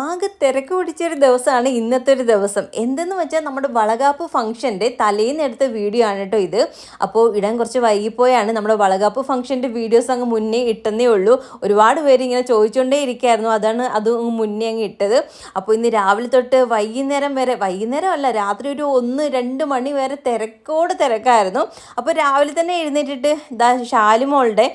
ആകെ തിരക്ക് പിടിച്ചൊരു ദിവസമാണ് ഇന്നത്തെ ഒരു ദിവസം. എന്തെന്ന് വെച്ചാൽ നമ്മുടെ വളകാപ്പ് ഫംഗ്ഷന്റെ തലേന്ന് എടുത്ത വീഡിയോ ആണ് കേട്ടോ ഇത്. അപ്പോൾ ഇടാൻ കുറച്ച് വൈകിപ്പോയാണ് നമ്മുടെ വളകാപ്പ് ഫംഗ്ഷന്റെ വീഡിയോസ് അങ്ങ് മുന്നേ ഇട്ടെന്നേ ഉള്ളൂ. ഒരുപാട് പേര് ഇങ്ങനെ ചോദിച്ചുകൊണ്ടേ ഇരിക്കുകയായിരുന്നു അതാണ് അത് മുന്നേ അങ്ങ് ഇട്ടത്. അപ്പോൾ ഇന്ന് രാവിലെ തൊട്ട് വൈകുന്നേരം വരെ വൈകുന്നേരം അല്ല രാത്രി ഒരു ഒന്ന് രണ്ട് മണി വരെ തിരക്കോട് തിരക്കായിരുന്നു. അപ്പോൾ രാവിലെ തന്നെ എഴുന്നേറ്റിട്ട് ദാ ഷാലിമോളുടെ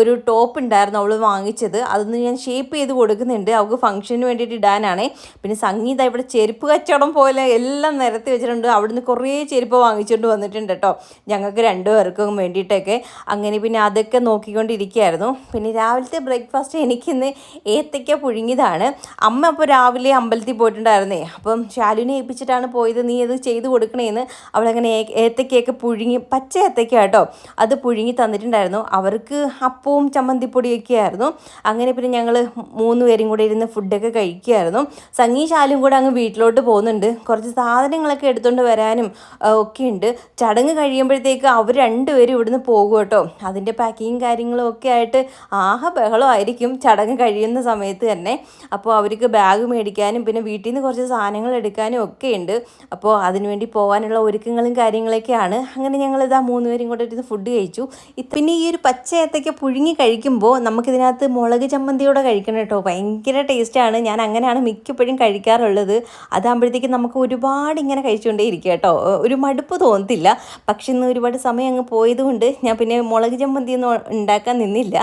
ഒരു ടോപ്പ് ഉണ്ടായിരുന്നു അവൾ വാങ്ങിച്ചത്. അതൊന്ന് ഞാൻ ഷേപ്പ് ചെയ്ത് കൊടുക്കുന്നുണ്ട്. അവൾക്ക് ഫംഗ്ഷന് വേണ്ടിയിട്ട് ഇടാനാണ് പിന്നെ സംഗീത ഇവിടെ ചെരുപ്പ് കച്ചവടം പോലെ എല്ലാം നിരത്തി വെച്ചിട്ടുണ്ട്. അവിടുന്ന് കുറേ ചെരുപ്പ് വാങ്ങിച്ചുകൊണ്ട് വന്നിട്ടുണ്ട് കേട്ടോ. ഞങ്ങൾക്ക് രണ്ടുപേർക്കും വേണ്ടിയിട്ടൊക്കെ. അങ്ങനെ പിന്നെ അതൊക്കെ നോക്കിക്കൊണ്ടിരിക്കുകയായിരുന്നു. പിന്നെ രാവിലത്തെ ബ്രേക്ക്ഫാസ്റ്റ് എനിക്കിന്ന് ഏത്തയ്ക്ക പുഴുങ്ങിയതാണ്. അമ്മ അപ്പോൾ രാവിലെ അമ്പലത്തിൽ പോയിട്ടുണ്ടായിരുന്നേ. അപ്പം ശാലുവിനെ ഏൽപ്പിച്ചിട്ടാണ് പോയത്. നീ അത് ചെയ്ത് കൊടുക്കണേന്ന് അവളങ്ങനെ ഏത്തയ്ക്കൊക്കെ പുഴുങ്ങി പച്ച ഏത്തയ്ക്ക കേട്ടോ അത് പുഴുങ്ങി തന്നിട്ടുണ്ടായിരുന്നു. അവർക്ക് അപ്പവും ചമ്മന്തിപ്പൊടിയൊക്കെ ആയിരുന്നു അങ്ങനെ പിന്നെ ഞങ്ങൾ മൂന്ന് പേരും കൂടെ ഇരുന്ന് ഫുഡൊക്കെ സംഗീ ശാലും കൂടെ അങ്ങ് വീട്ടിലോട്ട് പോകുന്നുണ്ട്. കുറച്ച് സാധനങ്ങളൊക്കെ എടുത്തുകൊണ്ട് വരാനും ഒക്കെ ഉണ്ട് ചടങ്ങ് കഴിയുമ്പോഴത്തേക്ക് അവർ രണ്ടുപേരും ഇവിടുന്ന് പോകും കേട്ടോ. അതിന്റെ പാക്കിങ് കാര്യങ്ങളും ഒക്കെ ആയിട്ട് ആഹ ബഹളമായിരിക്കും ചടങ്ങ് കഴിയുന്ന സമയത്ത് തന്നെ. അപ്പോൾ അവർക്ക് ബാഗ് മേടിക്കാനും പിന്നെ വീട്ടിൽ നിന്ന് കുറച്ച് സാധനങ്ങൾ എടുക്കാനും ഒക്കെ ഉണ്ട്. അപ്പോൾ അതിനുവേണ്ടി പോകാനുള്ള ഒരുക്കങ്ങളും കാര്യങ്ങളൊക്കെയാണ്. അങ്ങനെ ഞങ്ങൾ ഇതാ മൂന്ന് പേരും കൂടെ ഇരുന്ന് ഫുഡ് കഴിച്ചു. പിന്നെ ഈ ഒരു പച്ച ഏത്തയ്ക്ക പുഴുങ്ങി കഴിക്കുമ്പോൾ നമുക്കിതിനകത്ത് മുളക് ചമ്മന്തിയോടെ കഴിക്കണം കേട്ടോ. ഭയങ്കര ടേസ്റ്റാണ് ഞാൻ അങ്ങനെയാണ് മിക്കപ്പോഴും കഴിക്കാറുള്ളത്. അതാകുമ്പോഴത്തേക്കും നമുക്ക് ഒരുപാട് ഇങ്ങനെ കഴിച്ചുകൊണ്ടേ ഇരിക്കുക കേട്ടോ. ഒരു മടുപ്പ് തോന്നത്തില്ല. പക്ഷെ ഇന്ന് ഒരുപാട് സമയം അങ്ങ് പോയതുകൊണ്ട് ഞാൻ പിന്നെ മുളക് ചമ്മന്തി ഒന്നും ഉണ്ടാക്കാൻ നിന്നില്ല.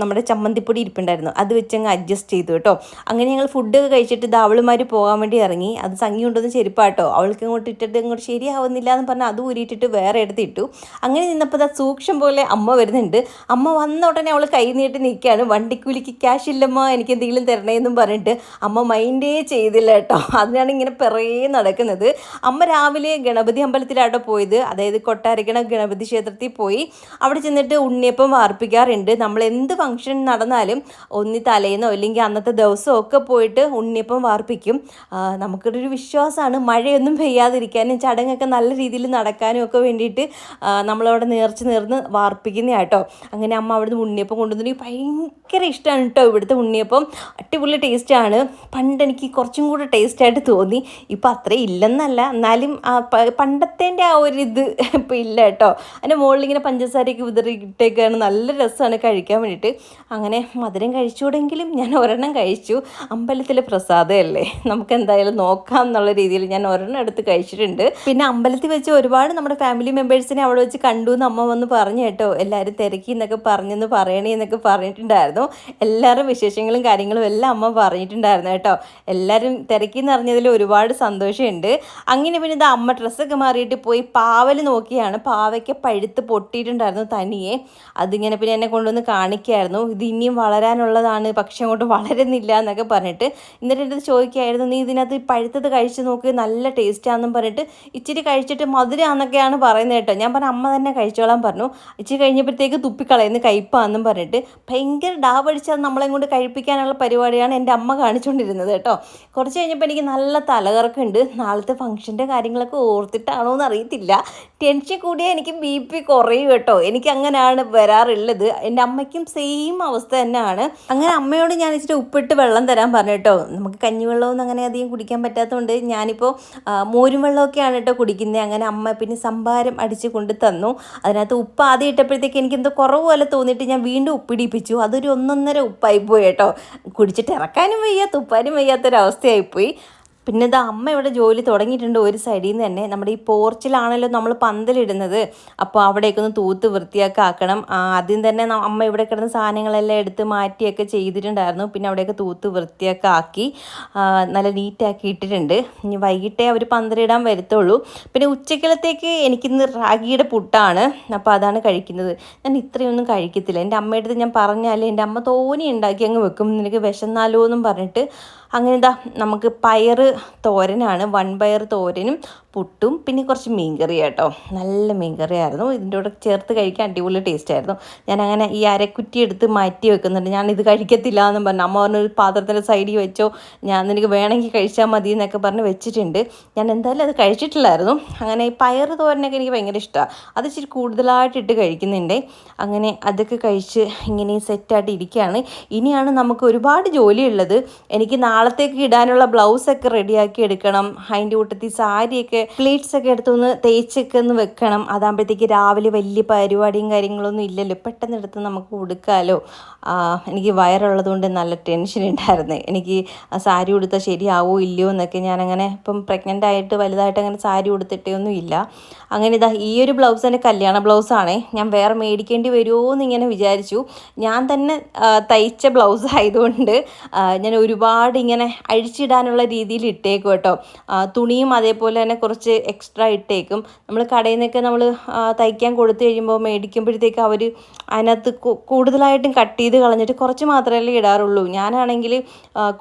നമ്മുടെ ചമ്മന്തിപ്പൊടി ഇരിപ്പുണ്ടായിരുന്നു. അത് വെച്ച് അങ്ങ് അഡ്ജസ്റ്റ് ചെയ്തു കേട്ടോ. അങ്ങനെ ഞങ്ങൾ ഫുഡ് കഴിച്ചിട്ട് ഇത് പോകാൻ വേണ്ടി ഇറങ്ങി. അത് സംഗി കൊണ്ടുവന്ന് ചെരുപ്പാട്ടോ. അവൾക്ക് ഇങ്ങോട്ട് ഇട്ടിട്ട് ഇങ്ങോട്ട് ശരിയാവുന്നില്ല എന്ന് പറഞ്ഞാൽ അത് ഊരിയിട്ടിട്ട് വേറെ എടുത്ത് ഇട്ടു. അങ്ങനെ നിന്നപ്പോൾ അത് സൂക്ഷം പോലെ അമ്മ വരുന്നുണ്ട്. അമ്മ വന്ന ഉടനെ അവൾ കൈ നീട്ടി നിൽക്കുകയാണ്. വണ്ടിക്കൂലിക്ക് ക്യാഷ് ഇല്ലമ്മ എനിക്ക് എന്തെങ്കിലും തരണേ തരണേന്നും പറഞ്ഞിട്ട് അമ്മ മൈൻഡേ ചെയ്തില്ല കേട്ടോ. അതിനാണ് ഇങ്ങനെ പിറകെ നടക്കുന്നത്. അമ്മ രാവിലെ ഗണപതി അമ്പലത്തിലാട്ടോ പോയത്. അതായത് കൊട്ടാരക്കണ ഗണപതി ക്ഷേത്രത്തിൽ പോയി. അവിടെ ചെന്നിട്ട് ഉണ്ണിയപ്പം വാർപ്പിക്കാറുണ്ട്. നമ്മൾ എന്ത് ഫംഗ്ഷൻ നടന്നാലും ഒന്നി തലേന്നോ അല്ലെങ്കിൽ അന്നത്തെ ദിവസമോ ഒക്കെ പോയിട്ട് ഉണ്ണിയപ്പം വാർപ്പിക്കും. നമുക്കൊരു വിശ്വാസമാണ്. മഴയൊന്നും പെയ്യാതിരിക്കാനും ചടങ്ങൊക്കെ നല്ല രീതിയിൽ നടക്കാനും ഒക്കെ വേണ്ടിയിട്ട് നമ്മളവിടെ നേർച്ച് നേർന്ന് വാർപ്പിക്കുന്ന കേട്ടോ. അങ്ങനെ അമ്മ അവിടുന്ന് ഉണ്ണിയപ്പം കൊണ്ടുവന്നിട്ട് ഭയങ്കര ഇഷ്ടമാണ് കേട്ടോ ഇവിടുത്തെ ഉണ്ണിയപ്പം. അടിപൊളി ടേസ്റ്റാണ് പണ്ട് എനിക്ക് കുറച്ചും കൂടെ ടേസ്റ്റായിട്ട് തോന്നി. ഇപ്പം അത്ര ഇല്ലെന്നല്ല. എന്നാലും പണ്ടത്തേന്റെ ആ ഒരു ഇത് ഇപ്പം ഇല്ല കേട്ടോ. അതിന്റെ മുകളിൽ ഇങ്ങനെ പഞ്ചസാരയൊക്കെ വിതറിയിട്ടേക്കാണ് നല്ല രസമാണ് കഴിക്കാൻ വേണ്ടിയിട്ട്. അങ്ങനെ മധുരം കഴിച്ചുകൂടെങ്കിലും ഞാൻ ഒരെണ്ണം കഴിച്ചു. അമ്പലത്തിലെ പ്രസാദമല്ലേ നമുക്ക് എന്തായാലും നോക്കാം എന്നുള്ള രീതിയിൽ ഞാൻ ഒരെണ്ണം എടുത്ത് കഴിച്ചിട്ടുണ്ട്. പിന്നെ അമ്പലത്തിൽ വെച്ച് ഒരുപാട് നമ്മുടെ ഫാമിലി മെമ്പേഴ്സിനെ അവിടെ വെച്ച് കണ്ടു എന്ന് അമ്മ വന്ന് പറഞ്ഞു കേട്ടോ. എല്ലാവരും തിരക്കി എന്നൊക്കെ പറഞ്ഞെന്ന് പറയണേ എന്നൊക്കെ പറഞ്ഞിട്ടുണ്ടായിരുന്നു. എല്ലാവരും വിശേഷങ്ങളും കാര്യങ്ങളും എല്ലാം അമ്മ പറഞ്ഞിട്ടുണ്ടായിരുന്നു കേട്ടോ. എല്ലാവരും തിരക്കി എന്ന് അറിഞ്ഞതിൽ ഒരുപാട് സന്തോഷമുണ്ട്. അങ്ങനെ പിന്നെ ഇത് അമ്മ ഡ്രസ്സൊക്കെ മാറിയിട്ട് പോയി പാവൽ നോക്കിയാണ്. പാവയ്ക്ക് പഴുത്ത് പൊട്ടിയിട്ടുണ്ടായിരുന്നു തനിയെ. അതിങ്ങനെ പിന്നെ എന്നെ കൊണ്ടുവന്ന് കാണിക്കായിരുന്നു. ഇത് ഇനിയും വളരാനുള്ളതാണ് പക്ഷെ അങ്ങോട്ട് വളരുന്നില്ല എന്നൊക്കെ പറഞ്ഞിട്ട് എന്നിട്ട് എന്റെ ചോദിക്കായിരുന്നു നീ ഇതിനകത്ത് പഴുത്തത് കഴിച്ച് നോക്കി നല്ല ടേസ്റ്റാണെന്നും പറഞ്ഞിട്ട് ഇച്ചിരി കഴിച്ചിട്ട് മധുരമാണെന്നൊക്കെയാണ് പറയുന്നത് കേട്ടോ. ഞാൻ പറഞ്ഞ അമ്മ തന്നെ കഴിച്ചോളാൻ പറഞ്ഞു. ഇച്ചിരി കഴിഞ്ഞപ്പോഴത്തേക്ക് തുപ്പിക്കളയുന്നു കയ്പാന്നും പറഞ്ഞിട്ട്. ഭയങ്കര ഡാവടിച്ചാൽ നമ്മളെ കൊണ്ട് കഴിപ്പിക്കാനുള്ള പരിപാടിയാണ് എന്റെ അമ്മ കാണിച്ചുകൊണ്ടിരുന്നത് കേട്ടോ. കുറച്ച് കഴിഞ്ഞപ്പോൾ എനിക്ക് നല്ല തലകറക്കമുണ്ട് നാളത്തെ ഫംഗ്ഷന്റെ കാര്യങ്ങളൊക്കെ ഓർത്തിട്ടാണോ എന്ന് അറിയത്തില്ല. ടെൻഷൻ കൂടിയാൽ എനിക്ക് ബി പി കുറയും കേട്ടോ. എനിക്ക് അങ്ങനെയാണ് വരാറുള്ളത്. എന്റെ അമ്മയ്ക്കും സെയിം അവസ്ഥ തന്നെയാണ്. അങ്ങനെ അമ്മയോട് ഞാൻ ഇച്ചിരി ഉപ്പിട്ട് വെള്ളം തരാൻ പറഞ്ഞു കേട്ടോ. നമുക്ക് കഞ്ഞിവെള്ളമൊന്നും അങ്ങനെ അധികം കുടിക്കാൻ പറ്റാത്തതുകൊണ്ട് ഞാനിപ്പോൾ മോരും വെള്ളമൊക്കെയാണ് കേട്ടോ കുടിക്കുന്നത് അങ്ങനെ അമ്മ പിന്നെ സംഭാരം അടിച്ച് കൊണ്ട് തന്നു. അതിനകത്ത് ഉപ്പ് ആദ്യം ഇട്ടപ്പോഴത്തേക്ക് എനിക്ക് എന്തോ കുറവ് പോലെ തോന്നിയിട്ട് ഞാൻ വീണ്ടും ഉപ്പിടിപ്പിച്ചു. അതൊരു ഒന്നൊന്നര ഉപ്പായി പോയി കേട്ടോ. കുടിച്ചിട്ട് ഇറക്കാനും വയ്യ തുപ്പാനും വയ്യാത്തൊരവസ്ഥയായിപ്പോയി. പിന്നെ ഇത് അമ്മ ഇവിടെ ജോലി തുടങ്ങിയിട്ടുണ്ട് ഒരു സൈഡിൽ നിന്ന് തന്നെ. നമ്മുടെ ഈ പോർച്ചിലാണല്ലോ നമ്മൾ പന്തലിടുന്നത്. അപ്പോൾ അവിടെയൊക്കെ ഒന്ന് തൂത്ത് വൃത്തിയാക്കി ആക്കണം ആദ്യം തന്നെ അമ്മ ഇവിടെ കിടന്ന സാധനങ്ങളെല്ലാം എടുത്ത് മാറ്റിയൊക്കെ ചെയ്തിട്ടുണ്ടായിരുന്നു. പിന്നെ അവിടെയൊക്കെ തൂത്ത് വൃത്തിയൊക്കെ ആക്കി നല്ല നീറ്റാക്കി ഇട്ടിട്ടുണ്ട്. ഇനി വൈകിട്ടേ അവർ പന്തലിടാൻ വരത്തുള്ളൂ. പിന്നെ ഉച്ചക്കലത്തേക്ക് എനിക്കിന്ന് റാഗിയുടെ പുട്ടാണ്. അപ്പോൾ അതാണ് കഴിക്കുന്നത്. ഞാൻ ഇത്രയൊന്നും കഴിക്കത്തില്ല. എന്റെ അമ്മയുടെ ഞാൻ പറഞ്ഞാൽ എന്റെ അമ്മ തോനെ ഉണ്ടാക്കി അങ്ങ് വെക്കും. നിനക്ക് വിശന്നാലോ എന്നും പറഞ്ഞിട്ട് അങ്ങനെ ഇതാ നമുക്ക് പയറ് തോരനാണ് വൺ പയർ തോരനും പുട്ടും പിന്നെ കുറച്ച് മീൻകറി കേട്ടോ നല്ല മീൻകറി ആയിരുന്നു ഇതിന്റെ കൂടെ ചേർത്ത് കഴിക്കാൻ അടിപൊളി ടേസ്റ്റ് ആയിരുന്നു ഞാൻ അങ്ങനെ ഈ അരക്കുറ്റി എടുത്ത് മാറ്റി വെക്കുന്നുണ്ട്. ഞാൻ ഇത് കഴിക്കത്തില്ല എന്ന് പറഞ്ഞു. അമ്മ പറഞ്ഞൊരു പാത്രത്തിന്റെ സൈഡിൽ വെച്ചോ ഞാൻ നിനക്ക് വേണമെങ്കിൽ കഴിച്ചാൽ മതി എന്നൊക്കെ പറഞ്ഞ് വെച്ചിട്ടുണ്ട്. ഞാൻ എന്തായാലും അത് കഴിച്ചിട്ടില്ലായിരുന്നു. അങ്ങനെ ഈ പയർ തോരനൊക്കെ എനിക്ക് ഭയങ്കര ഇഷ്ടമാണ് അത് ഇച്ചിരി കൂടുതലായിട്ട് ഇട്ട് കഴിക്കുന്നുണ്ട്. അങ്ങനെ അതൊക്കെ കഴിച്ച് ഇങ്ങനെ സെറ്റായിട്ട് ഇരിക്കുകയാണ്. ഇനിയാണ് നമുക്ക് ഒരുപാട് ജോലിയുള്ളത്. എനിക്ക് നാളത്തേക്ക് ഇടാനുള്ള ബ്ലൗസൊക്കെ റെഡിയാക്കി എടുക്കണം. അതിന്റെ കൂട്ടത്തിൽ സാരിയൊക്കെ പ്ലേറ്റ്സ് ഒക്കെ എടുത്തൊന്ന് തേച്ചൊക്കെ ഒന്ന് വെക്കണം. അതാകുമ്പോഴത്തേക്ക് രാവിലെ വലിയ പരിപാടിയും കാര്യങ്ങളൊന്നും ഇല്ലല്ലോ. പെട്ടെന്ന് എടുത്ത് നമുക്ക് ഉടുക്കാമല്ലോ എനിക്ക് വയറുള്ളത് കൊണ്ട് നല്ല ടെൻഷൻ ഉണ്ടായിരുന്നു എനിക്ക് സാരി ഉടുത്താൽ ശരിയാവോ ഇല്ലയോ എന്നൊക്കെ ഞാനങ്ങനെ ഇപ്പം പ്രഗ്നന്റ് ആയിട്ട് വലുതായിട്ട് അങ്ങനെ സാരി ഉടുത്തിട്ടേ ഒന്നും ഇല്ല. അങ്ങനെ ഇതാ ഈ ഒരു ബ്ലൗസ് എന്റെ കല്യാണ ബ്ലൗസാണേ ഞാൻ വേറെ മേടിക്കേണ്ടി വരുമോ എന്നിങ്ങനെ വിചാരിച്ചു. ഞാൻ തന്നെ തയ്ച്ച ബ്ലൗസ് ആയതുകൊണ്ട് ഞാൻ ഒരുപാട് ഇങ്ങനെ അഴിച്ചിടാനുള്ള രീതിയിൽ ഇട്ടേക്കും കേട്ടോ തുണിയും അതേപോലെ തന്നെ കുറച്ച് എക്സ്ട്രാ ഇട്ടേക്കും. നമ്മൾ കടയിൽ നിന്നൊക്കെ നമ്മൾ തയ്ക്കാൻ കൊടുത്തു കഴിയുമ്പോൾ മേടിക്കുമ്പോഴത്തേക്ക് അവർ അതിനകത്ത് കൂടുതലായിട്ടും കട്ട് ചെയ്ത് കളഞ്ഞിട്ട് കുറച്ച് മാത്രമല്ലേ ഇടാറുള്ളൂ. ഞാനാണെങ്കിൽ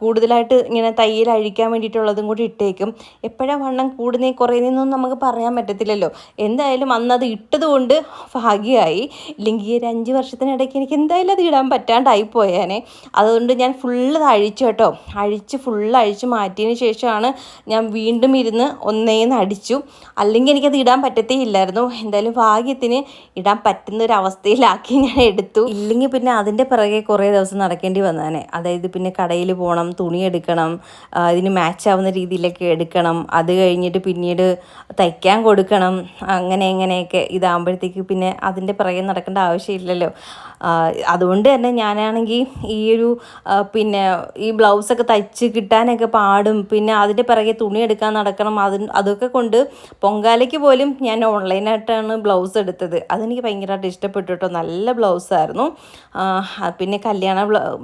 കൂടുതലായിട്ട് ഇങ്ങനെ തയ്യൽ അഴിക്കാൻ വേണ്ടിയിട്ടുള്ളതും കൂടി ഇട്ടേക്കും. എപ്പോഴാണ് വണ്ണം കൂടുന്നേ കുറയുന്നതെന്നൊന്നും നമുക്ക് പറയാൻ പറ്റത്തില്ലല്ലോ. എന്തായാലും അന്ന് അത് ഇട്ടത് കൊണ്ട് ഭാഗ്യമായി ഇല്ലെങ്കിൽ ഒരു അഞ്ച് വർഷത്തിനിടയ്ക്ക് എനിക്ക് എന്തായാലും അത് ഇടാൻ പറ്റാണ്ടായി പോയേനെ. അതുകൊണ്ട് ഞാൻ ഫുള്ള് അഴിച്ചു കേട്ടോ. അഴിച്ച് ഫുള്ള് അഴിച്ച് മാറ്റിയതിന് ശേഷമാണ് ഞാൻ വീണ്ടും ഇരുന്ന് ഒന്നേന്ന് അടിച്ചു. അല്ലെങ്കിൽ എനിക്കത് ഇടാൻ പറ്റത്തേ ഇല്ലായിരുന്നു എന്തായാലും ഭാഗ്യത്തിന് ഇടാൻ പറ്റുന്ന ഒരു അവസ്ഥയിലാക്കി ഞാൻ എടുത്തു. ഇല്ലെങ്കിൽ പിന്നെ അതിന്റെ പിറകെ കുറേ ദിവസം നടക്കേണ്ടി വന്നതാണ് അതായത് പിന്നെ കടയിൽ പോകണം തുണി എടുക്കണം ഇതിന് മാച്ച് ആവുന്ന രീതിയിലൊക്കെ എടുക്കണം. അത് കഴിഞ്ഞിട്ട് പിന്നീട് തയ്ക്കാൻ കൊടുക്കണം. അങ്ങനെ എങ്ങനെയൊക്കെ ഇതാകുമ്പോഴത്തേക്ക് പിന്നെ അതിന്റെ പിറകെ നടക്കേണ്ട ആവശ്യമില്ലല്ലോ. അതുകൊണ്ട് തന്നെ ഞാനാണെങ്കിൽ ഈ ഒരു പിന്നെ ഈ ബ്ലൗസൊക്കെ തയ്ച്ച് കിട്ടാനൊക്കെ പാടും. പിന്നെ അതിന്റെ പിറകെ തുണി എടുക്കാൻ നടക്കണം. അത് അതൊക്കെ കൊണ്ട് പൊങ്കാലയ്ക്ക് പോലും ഞാൻ ഓൺലൈനായിട്ടാണ് ബ്ലൗസ് എടുത്തത്. അതെനിക്ക് ഭയങ്കരമായിട്ട് ഇഷ്ടപ്പെട്ടു കേട്ടോ നല്ല ബ്ലൗസായിരുന്നു. പിന്നെ കല്യാണ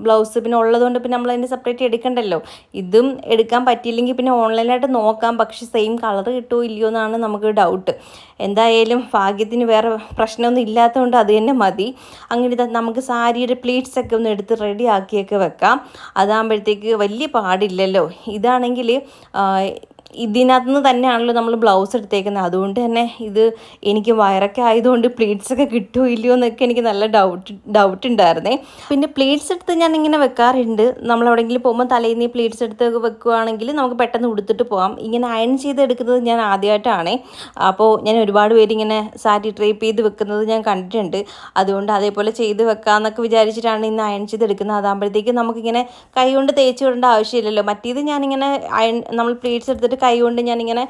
ബ്ലൗസ് പിന്നെ ഉള്ളതുകൊണ്ട് പിന്നെ നമ്മൾ അതിന്റെ സെപ്പറേറ്റ് എടുക്കണ്ടല്ലോ. ഇതും എടുക്കാൻ പറ്റിയില്ലെങ്കിൽ പിന്നെ ഓൺലൈനായിട്ട് നോക്കാം. പക്ഷേ സെയിം കളർ കിട്ടുമോ ഇല്ലയോ എന്നാണ് നമുക്ക് ഡൗട്ട് എന്തായാലും ഭാഗ്യത്തിന് വേറെ പ്രശ്നമൊന്നും ഇല്ലാത്തതുകൊണ്ട് അത് തന്നെ മതി. അങ്ങനെ നമുക്ക് സാരിയുടെ പ്ലേറ്റ്സ് ഒക്കെ ഒന്ന് എടുത്ത് റെഡി ആക്കിയൊക്കെ വെക്കാം. അതാകുമ്പോഴത്തേക്ക് വലിയ പാടില്ലല്ലോ. ഇതാണെങ്കിൽ ഇതിനകത്ത് നിന്ന് തന്നെയാണല്ലോ നമ്മൾ ബ്ലൗസ് എടുത്തേക്കുന്നത്. അതുകൊണ്ട് തന്നെ ഇത് എനിക്ക് വയറൊക്കെ ആയതുകൊണ്ട് പ്ലീറ്റ്സ് ഒക്കെ കിട്ടുമോ ഇല്ലയോ എന്നൊക്കെ എനിക്ക് നല്ല ഡൗട്ട് ഡൗട്ട് ഉണ്ടായിരുന്നേ. പിന്നെ പ്ലീറ്റ്സ് എടുത്ത് ഞാൻ ഇങ്ങനെ വെക്കാറുണ്ട്. നമ്മൾ എവിടെയെങ്കിലും പോകുമ്പോൾ തലേന്ന് ഈ പ്ലീറ്റ്സ് എടുത്ത് വെക്കുകയാണെങ്കിൽ നമുക്ക് പെട്ടെന്ന് ഉടുത്തിട്ട് പോകാം ഇങ്ങനെ അയൺ ചെയ്ത് എടുക്കുന്നത് ഞാൻ ആദ്യമായിട്ടാണേ. അപ്പോൾ ഞാൻ ഒരുപാട് പേര് ഇങ്ങനെ സാരി ട്രേപ്പ് ചെയ്ത് വെക്കുന്നത് ഞാൻ കണ്ടിട്ടുണ്ട്. അതുകൊണ്ട് അതേപോലെ ചെയ്ത് വെക്കാമെന്നൊക്കെ വിചാരിച്ചിട്ടാണ് ഇന്ന് അയൺ ചെയ്ത് എടുക്കുന്നത്. അതാകുമ്പോഴത്തേക്ക് നമുക്കിങ്ങനെ കൈ കൊണ്ട് തേച്ച് വിടേണ്ട ആവശ്യമില്ലല്ലോ. മറ്റേത് ഞാനിങ്ങനെ അയൺ നമ്മൾ പ്ലീറ്റ്സ് എടുത്തിട്ട് കൈ കൊണ്ട് ഞാനിങ്ങനെ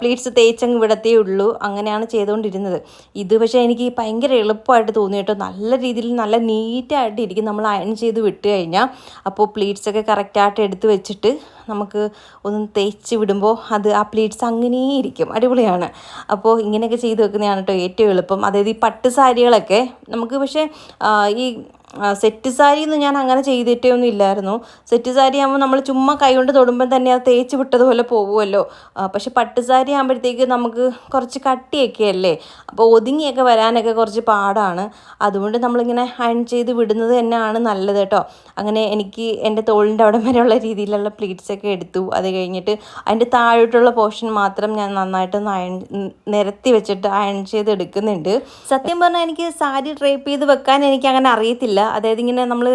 പ്ലീറ്റ്സ് തേച്ചങ്ങ് വിടത്തേ ഉള്ളൂ. അങ്ങനെയാണ് ചെയ്തുകൊണ്ടിരുന്നത്. ഇത് പക്ഷേ എനിക്ക് ഭയങ്കര എളുപ്പമായിട്ട് തോന്നി കേട്ടോ. നല്ല രീതിയിൽ നല്ല നീറ്റായിട്ട് ഇരിക്കും. നമ്മൾ അയൺ ചെയ്ത് വിട്ട് കഴിഞ്ഞാൽ അപ്പോൾ പ്ലീറ്റ്സൊക്കെ കറക്റ്റായിട്ട് എടുത്ത് വെച്ചിട്ട് നമുക്ക് ഒന്ന് തേച്ച് വിടുമ്പോൾ അത് ആ പ്ലീറ്റ്സ് അങ്ങനെ ഇരിക്കും. അടിപൊളിയാണ്. അപ്പോൾ ഇങ്ങനെയൊക്കെ ചെയ്ത് വെക്കുന്നതാണ് കേട്ടോ ഏറ്റവും എളുപ്പം. അതായത് ഈ പട്ട് സാരികളൊക്കെ നമുക്ക് പക്ഷേ ഈ സെറ്റ് സാരി ഞാൻ അങ്ങനെ ചെയ്തിട്ടേ ഒന്നും ഇല്ലായിരുന്നു. സെറ്റ് സാരി ആകുമ്പോൾ നമ്മൾ ചുമ്മാ കൈ കൊണ്ട് തൊടുമ്പോൾ തന്നെ അത് തേച്ച് വിട്ടതുപോലെ പോകുമല്ലോ പക്ഷെ പട്ട് സാരി ആകുമ്പോഴത്തേക്ക് നമുക്ക് കുറച്ച് കട്ടിയൊക്കെ അല്ലേ? അപ്പോൾ ഒതുങ്ങിയൊക്കെ വരാനൊക്കെ കുറച്ച് പാടാണ്. അതുകൊണ്ട് നമ്മളിങ്ങനെ അയൺ ചെയ്ത് വിടുന്നത് തന്നെയാണ് നല്ലത് കേട്ടോ. അങ്ങനെ എനിക്ക് എന്റെ തോളിന്റെ അവിടെ വരെയുള്ള രീതിയിലുള്ള പ്ലീറ്റ്സ് ഒക്കെ എടുത്തു. അത് കഴിഞ്ഞിട്ട് അതിന്റെ താഴോട്ടുള്ള പോർഷൻ മാത്രം ഞാൻ നന്നായിട്ട് അയൺ നിരത്തി വെച്ചിട്ട് അയൺ ചെയ്ത് എടുക്കുന്നുണ്ട് സത്യം പറഞ്ഞാൽ എനിക്ക് സാരി ഡ്രേപ്പ് ചെയ്ത് വെക്കാൻ എനിക്ക് അങ്ങനെ അറിയത്തില്ല. അതായത് ഇങ്ങനെ നമ്മൾ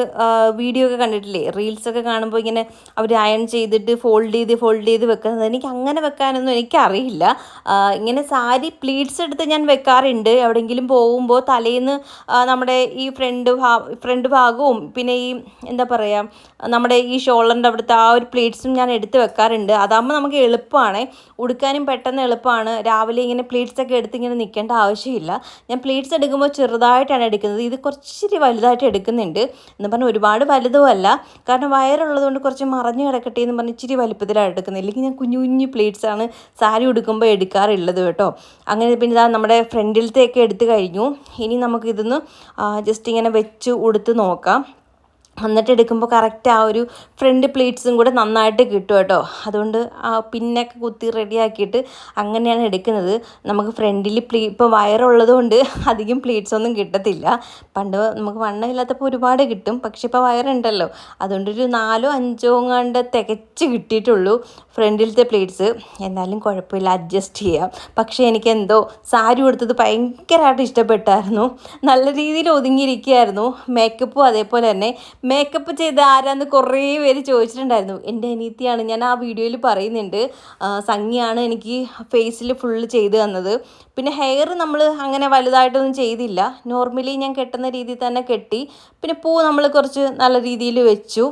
വീഡിയോ ഒക്കെ കണ്ടിട്ടില്ലേ? റീൽസ് ഒക്കെ കാണുമ്പോൾ ഇങ്ങനെ അവർ അയൺ ചെയ്തിട്ട് ഫോൾഡ് ചെയ്ത് ഫോൾഡ് ചെയ്ത് വെക്കുന്നത്. എനിക്ക് അങ്ങനെ വെക്കാനൊന്നും എനിക്കറിയില്ല. ഇങ്ങനെ സാരി പ്ലീറ്റ്സ് എടുത്ത് ഞാൻ വെക്കാറുണ്ട്. എവിടെയെങ്കിലും പോകുമ്പോൾ തലേന്ന് നമ്മുടെ ഈ ഫ്രണ്ട് ഭാ ഫ്രണ്ട് ഭാഗവും പിന്നെ ഈ എന്താ പറയുക നമ്മുടെ ഈ ഷോൾഡറിന്റെ അവിടുത്തെ ആ ഒരു പ്ലീറ്റ്സും ഞാൻ എടുത്ത് വെക്കാറുണ്ട്. അതാകുമ്പോൾ നമുക്ക് എളുപ്പമാണ് ഉടുക്കാനും പെട്ടെന്ന് എളുപ്പമാണ് രാവിലെ ഇങ്ങനെ പ്ലീറ്റ്സ് ഒക്കെ എടുത്ത് ഇങ്ങനെ നിൽക്കേണ്ട ആവശ്യമില്ല. ഞാൻ പ്ലീറ്റ്സ് എടുക്കുമ്പോൾ ചെറുതായിട്ടാണ് എടുക്കുന്നത്. ഇത് കുറച്ചിരി വലുതായിട്ട് എടുക്കുന്നുണ്ട് എന്ന് പറഞ്ഞാൽ ഒരുപാട് വലുതും അല്ല. കാരണം വയറുള്ളതുകൊണ്ട് കുറച്ച് മറഞ്ഞു കിടക്കട്ടെ എന്ന് പറഞ്ഞ് ഇച്ചിരി വലുപ്പത്തിലാണ് എടുക്കുന്നത്. ഇല്ലെങ്കിൽ ഞാൻ കുഞ്ഞു കുഞ്ഞു പ്ലേറ്റ്സ് ആണ് സാരി ഉടുക്കുമ്പോൾ എടുക്കാറുള്ളത് കേട്ടോ. അങ്ങനെ പിന്നെ ഇതാ നമ്മുടെ ഫ്രണ്ടിലത്തെയൊക്കെ എടുത്തു കഴിഞ്ഞു. ഇനി നമുക്കിതൊന്ന് ജസ്റ്റ് ഇങ്ങനെ വെച്ച് ഉടുത്ത് നോക്കാം. എന്നിട്ട് എടുക്കുമ്പോൾ കറക്റ്റ് ആ ഒരു ഫ്രണ്ട് പ്ലേറ്റ്സും കൂടെ നന്നായിട്ട് കിട്ടും കേട്ടോ. അതുകൊണ്ട് ആ പിന്നൊക്കെ കുത്തി റെഡിയാക്കിയിട്ട് അങ്ങനെയാണ് എടുക്കുന്നത്. നമുക്ക് ഫ്രണ്ടിൽ പ്ലീ ഇപ്പോൾ വയറുള്ളത് കൊണ്ട് അധികം പ്ലേറ്റ്സ് ഒന്നും കിട്ടത്തില്ല. പണ്ട് നമുക്ക് വണ്ണമില്ലാത്തപ്പോൾ ഒരുപാട് കിട്ടും. പക്ഷെ ഇപ്പോൾ വയറുണ്ടല്ലോ അതുകൊണ്ടൊരു നാലോ അഞ്ചോ കണ്ട് തികച്ച് കിട്ടിയിട്ടുള്ളൂ ഫ്രണ്ടിലത്തെ പ്ലേറ്റ്സ് എന്നാലും കുഴപ്പമില്ല അഡ്ജസ്റ്റ് ചെയ്യാം. പക്ഷേ എനിക്ക് എന്തോ സാരി കൊടുത്തത് ഭയങ്കരമായിട്ട് ഇഷ്ടപ്പെട്ടായിരുന്നു. നല്ല രീതിയിൽ ഒതുങ്ങിയിരിക്കുകയായിരുന്നു. മേക്കപ്പും അതേപോലെ തന്നെ. മേക്കപ്പ് ചെയ്ത് ആരാന്ന് കുറേ പേര് ചോദിച്ചിട്ടുണ്ടായിരുന്നു. എന്റെ അനീതിയാണ് ഞാൻ ആ വീഡിയോയിൽ പറയുന്നുണ്ട്. സംഗിയാണ് എനിക്ക് ഫേസിൽ ഫുള്ള് ചെയ്ത് തന്നത്. പിന്നെ ഹെയർ നമ്മൾ അങ്ങനെ വലുതായിട്ടൊന്നും ചെയ്തില്ല. നോർമലി ഞാൻ കെട്ടുന്ന രീതിയിൽ തന്നെ കെട്ടി. പിന്നെ പൂ നമ്മൾ കുറച്ച് നല്ല രീതിയിൽ വെച്ചു.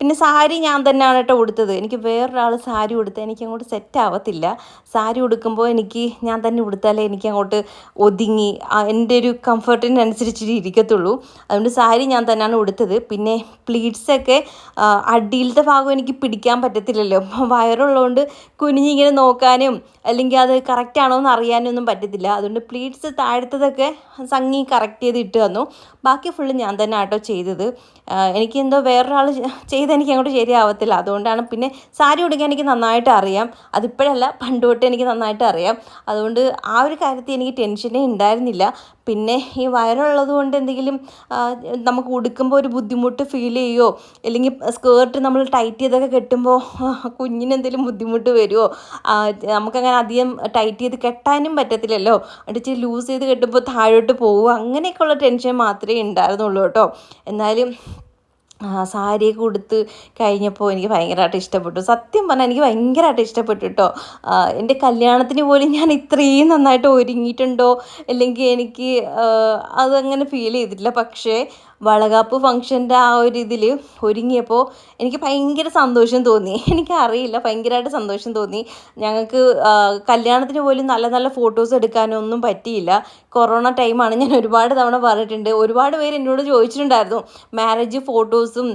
പിന്നെ സാരി ഞാൻ തന്നെയാണ് കേട്ടോ ഉടുത്തത്. എനിക്ക് വേറൊരാൾ സാരി ഉടുത്താൽ എനിക്ക് അങ്ങോട്ട് സെറ്റ് ആവത്തില്ല. സാരി ഉടുക്കുമ്പോൾ എനിക്ക് ഞാൻ തന്നെ ഉടുത്താലേ എനിക്ക് അങ്ങോട്ട് ഒതുങ്ങി എന്റെ ഒരു കംഫർട്ടിനനുസരിച്ചിട്ട് ഇരിക്കത്തുള്ളൂ. അതുകൊണ്ട് സാരി ഞാൻ തന്നെയാണ് ഉടുത്തത്. പിന്നെ പ്ലീറ്റ്സൊക്കെ അടിയിലത്തെ ഭാഗം എനിക്ക് പിടിക്കാൻ പറ്റത്തില്ലല്ലോ. വയറുള്ളതുകൊണ്ട് കുനിഞ്ഞിങ്ങനെ നോക്കാനും അല്ലെങ്കിൽ അത് കറക്റ്റ് ആണോ എന്ന് അറിയാനൊന്നും പറ്റത്തില്ല. അതുകൊണ്ട് പ്ലീറ്റ്സ് താഴത്തതൊക്കെ സംഗി കറക്റ്റ് ചെയ്ത് ഇട്ട് തന്നു. ബാക്കി ഫുള്ള് ഞാൻ തന്നെ ആട്ടോ ചെയ്തത് എനിക്കെന്തോ വേറൊരാൾ ചെയ്ത് എനിക്ക് അങ്ങോട്ട് ശരിയാവത്തില്ല. അതുകൊണ്ടാണ് പിന്നെ സാരി ഉടുക്കാൻ എനിക്ക് നന്നായിട്ട് അറിയാം. അതിപ്പോഴല്ല പണ്ട് തൊട്ട് എനിക്ക് നന്നായിട്ട് അറിയാം. അതുകൊണ്ട് ആ ഒരു കാര്യത്തിൽ എനിക്ക് ടെൻഷനേ ഉണ്ടായിരുന്നില്ല. പിന്നെ ഈ വയറുള്ളത് കൊണ്ട് എന്തെങ്കിലും നമുക്ക് ഉടുക്കുമ്പോൾ ഒരു ബുദ്ധിമുട്ട് ഫീൽ ചെയ്യുമോ അല്ലെങ്കിൽ സ്കേർട്ട് നമ്മൾ ടൈറ്റ് ചെയ്തൊക്കെ കെട്ടുമ്പോൾ കുഞ്ഞിന് എന്തെങ്കിലും ബുദ്ധിമുട്ട് വരുമോ നമുക്കങ്ങനെ അധികം ടൈറ്റ് ചെയ്ത് കെട്ടാനും പറ്റത്തില്ലല്ലോ. അടിച്ച് ലൂസ് ചെയ്ത് കെട്ടുമ്പോൾ താഴോട്ട് പോകുമോ അങ്ങനെയൊക്കെയുള്ള ടെൻഷൻ മാത്രമേ ഉണ്ടായിരുന്നുള്ളൂ കേട്ടോ. എന്നാലും സാരിയൊക്കെ ഉടുത്ത് കഴിഞ്ഞപ്പോൾ എനിക്ക് ഭയങ്കരമായിട്ട് ഇഷ്ടപ്പെട്ടു. സത്യം പറഞ്ഞാൽ എനിക്ക് ഭയങ്കരമായിട്ട് ഇഷ്ടപ്പെട്ടു കേട്ടോ എന്റെ കല്യാണത്തിന് പോലും ഞാൻ ഇത്രയും നന്നായിട്ട് ഒരുങ്ങിയിട്ടുണ്ടോ? അല്ലെങ്കിൽ എനിക്ക് അതങ്ങനെ ഫീൽ ചെയ്തിട്ടില്ല. പക്ഷേ വളകാപ്പ് ഫംഗ്ഷന്റെ ആ ഒരു ഇതിൽ ഒരുങ്ങിയപ്പോൾ എനിക്ക് ഭയങ്കര സന്തോഷം തോന്നി. എനിക്കറിയില്ല ഭയങ്കരമായിട്ട് സന്തോഷം തോന്നി. ഞങ്ങൾക്ക് കല്യാണത്തിന് പോലും നല്ല നല്ല ഫോട്ടോസ് എടുക്കാനൊന്നും പറ്റിയില്ല. കൊറോണ ടൈമാണ് ഞാൻ ഒരുപാട് തവണ പറഞ്ഞിട്ടുണ്ട്. ഒരുപാട് പേര് എന്നോട് ചോദിച്ചിട്ടുണ്ടായിരുന്നു മാരേജ് ഫോട്ടോസും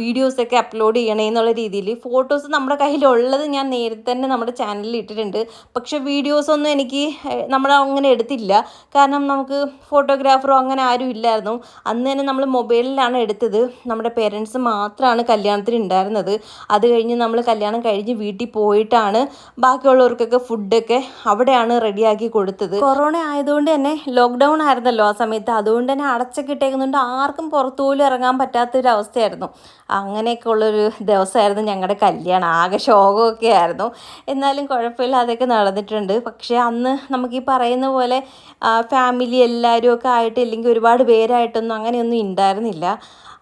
വീഡിയോസൊക്കെ അപ്ലോഡ് ചെയ്യണേ എന്നുള്ള രീതിയിൽ. ഫോട്ടോസ് നമ്മുടെ കയ്യിലുള്ളത് ഞാൻ നേരത്തെ തന്നെ നമ്മുടെ ചാനലിൽ ഇട്ടിട്ടുണ്ട്. പക്ഷെ വീഡിയോസൊന്നും എനിക്ക് നമ്മൾ അങ്ങനെ എടുത്തില്ല. കാരണം നമുക്ക് ഫോട്ടോഗ്രാഫറോ അങ്ങനെ ആരും ഇല്ലായിരുന്നു. അന്ന് തന്നെ നമ്മൾ മൊബൈലിലാണ് എടുത്തത്. നമ്മുടെ പേരൻസ് മാത്രമാണ് കല്യാണത്തിന് ഉണ്ടായിരുന്നത് അത് കഴിഞ്ഞ് നമ്മൾ കല്യാണം കഴിഞ്ഞ് വീട്ടിൽ പോയിട്ടാണ് ബാക്കിയുള്ളവർക്കൊക്കെ ഫുഡൊക്കെ അവിടെയാണ് റെഡിയാക്കി കൊടുത്തത്. കൊറോണ ആയതുകൊണ്ട് തന്നെ ലോക്ക്ഡൗൺ ആയിരുന്നല്ലോ ആ സമയത്ത്. അതുകൊണ്ട് തന്നെ അടച്ചൊക്കെ ഇട്ടേക്കുന്നുണ്ട്. ആർക്കും പുറത്തു പോലും ഇറങ്ങാൻ പറ്റാത്തൊരവസ്ഥയായിരുന്നു അങ്ങനെയൊക്കെ ഉള്ളൊരു ദിവസമായിരുന്നു ഞങ്ങളുടെ കല്യാണം. ആകെ ശോകമൊക്കെ ആയിരുന്നു. എന്നാലും കുഴപ്പമില്ല അതൊക്കെ നടന്നിട്ടുണ്ട്. പക്ഷേ അന്ന് നമുക്ക് ഈ പറയുന്ന പോലെ ഫാമിലി എല്ലാവരും ഒക്കെ ആയിട്ട് ഇല്ലെങ്കിൽ ഒരുപാട് പേരായിട്ടൊന്നും അങ്ങനെയൊന്നും ഉണ്ടായിരുന്നില്ല.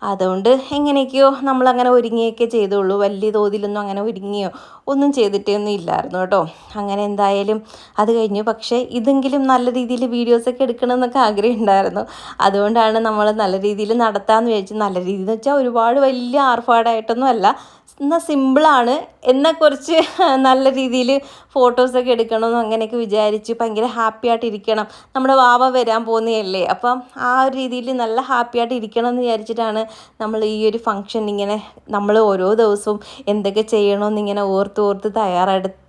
അതുകൊണ്ട് എങ്ങനെയൊക്കെയോ നമ്മളങ്ങനെ ഒരുങ്ങിയൊക്കെ ചെയ്തുള്ളൂ. വലിയ തോതിലൊന്നും അങ്ങനെ ഒരുങ്ങിയോ ഒന്നും ചെയ്തിട്ടൊന്നും ഇല്ലായിരുന്നു കേട്ടോ. അങ്ങനെ എന്തായാലും അത് കഴിഞ്ഞു. പക്ഷേ ഇതെങ്കിലും നല്ല രീതിയിൽ വീഡിയോസൊക്കെ എടുക്കണം എന്നൊക്കെ ആഗ്രഹം ഉണ്ടായിരുന്നു. അതുകൊണ്ടാണ് നമ്മൾ നല്ല രീതിയിൽ നടത്താമെന്ന് വിചാരിച്ചു നല്ല രീതിയിൽ എന്ന് വെച്ചാൽ ഒരുപാട് വലിയ ആർഭാടമായിട്ടൊന്നും അല്ല. എന്നാൽ സിമ്പിളാണ്. എന്നാൽ കുറച്ച് നല്ല രീതിയിൽ ഫോട്ടോസൊക്കെ എടുക്കണമെന്ന് അങ്ങനെയൊക്കെ വിചാരിച്ച് ഭയങ്കര ഹാപ്പി ആയിട്ട് ഇരിക്കണം. നമ്മുടെ വാവ വരാൻ പോകുന്നതല്ലേ? അപ്പം ആ ഒരു രീതിയിൽ നല്ല ഹാപ്പി ആയിട്ട് ഇരിക്കണം എന്ന് വിചാരിച്ചിട്ടാണ് നമ്മൾ ഈ ഒരു ഫംഗ്ഷൻ ഇങ്ങനെ നമ്മൾ ഓരോ ദിവസവും എന്തൊക്കെ ചെയ്യണമെന്ന് ഇങ്ങനെ ഓർത്ത് ഓർത്ത് തയ്യാറെടുത്ത്